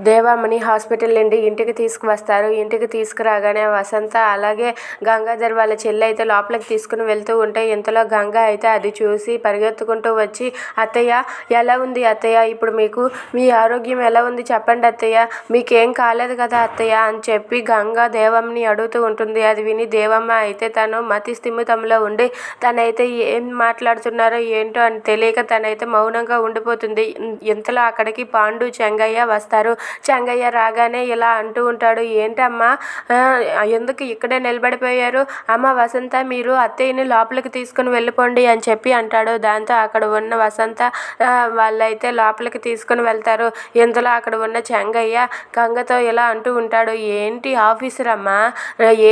దేవామణి hospital నుండి ఇంటికి తీసుకువస్తారు. ఇంటికి తీసుకురాగానే వసంత అలాగే గంగాధర్ వాళ్ళ చెల్లి అయితే లోపలికి తీసుకుని వెళ్తూ ఉంటే ఇంతలో గంగ అయితే అది చూసి పరిగెత్తుకుంటూ వచ్చి అత్తయ్య ఎలా ఉంది అత్తయ్య? ఇప్పుడు మీకు మీ ఆరోగ్యం ఎలా ఉంది? చెప్పండి అత్తయ్య. మీకేం కాలేదు కదా అత్తయ్య? అని చెప్పి గంగ దేవమ్మని అడుగుతూ ఉంటుంది. అది విని దేవమ్మ అయితే తను మతి స్థిమితంలో ఉండి తనైతే ఏం మాట్లాడుతున్నారో ఏంటో అని తెలియక తనైతే మౌనంగా ఉండిపోతుంది. ఇంతలో అక్కడికి పాండు చెంగయ్య వస్తారు. చెంగయ్య రాగానే ఇలా అంటూ ఉంటాడు ఏంటమ్మా? ఎందుకు ఇక్కడే నిలబడిపోయారు? అమ్మ వసంత మీరు అత్తయ్యని లోపలికి తీసుకుని వెళ్ళిపోండి అని చెప్పి అంటాడు. దాంతో అక్కడ ఉన్న వసంత వాళ్ళైతే లోపలికి తీసుకుని వెళ్తారు. ఇంతలో అక్కడ ఉన్న చెంగయ్య గంగతో ఇలా అంటూ ఉంటాడు ఏంటి ఆఫీసర్ అమ్మా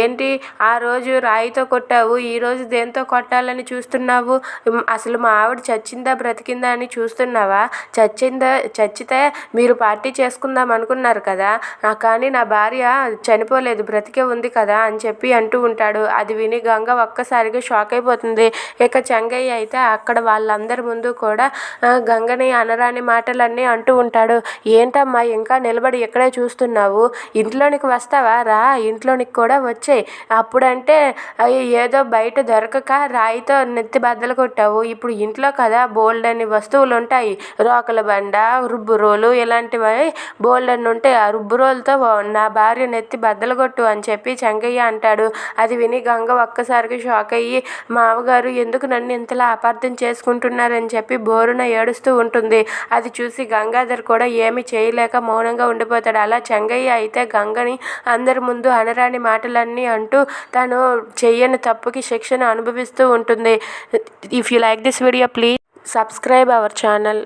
ఏంటి ఆ రోజు రాయితో కొట్టావు? ఈరోజు దేంతో కొట్టాలని చూస్తున్నావు? అసలు మా ఆవిడ చచ్చిందా బ్రతికిందా అని చూస్తున్నావా? చచ్చిందా చచ్చితే మీరు పార్టీ చేసుకుందాం అనుకున్నారు కదా. కానీ నా భార్య చనిపోలేదు బ్రతికే ఉంది కదా అని చెప్పి అంటూ ఉంటాడు. అది విని గంగ ఒక్కసారిగా షాక్ అయిపోతుంది. ఇక చెంగయ్య అయితే అక్కడ వాళ్ళందరి ముందు కూడా గంగని అనరాని మాటలన్నీ అంటూ ఉంటాడు. ఏంటమ్మా ఇంకా నిలబడి ఇక్కడే చూస్తున్నావు? ఇంట్లోనికి వస్తావా? రా ఇంట్లోనికి కూడా వచ్చాయి. అప్పుడంటే ఏదో బయట దొరకక రాయితో నెత్తి బద్దలు కొట్టావు. ఇప్పుడు ఇంట్లో కదా బోల్డ్ అని వస్తువులు ఉంటాయి రోకల బండ రుబ్బు రోలు ఇలాంటివి బోల్డన్ని ఉంటే ఆ రుబ్బురోలతో నా భార్య నెత్తి బద్దలుగొట్టు అని చెప్పి చెంగయ్య అంటాడు. అది విని గంగ ఒక్కసారిగా షాక్ అయ్యి మామగారు ఎందుకు నన్ను ఇంతలా అపార్థం చేసుకుంటున్నారని చెప్పి బోరున ఏడుస్తూ ఉంటుంది. అది చూసి గంగాధర్ కూడా ఏమి చేయలేక మౌనంగా ఉండిపోతాడు. అలా చెంగయ్య అయితే గంగని అందరి ముందు అనరాని మాటలన్నీ అంటూ తను చెయ్యని తప్పుకి శిక్షణ అనుభవిస్తూ ఉంటుంది. If you like this video please subscribe our channel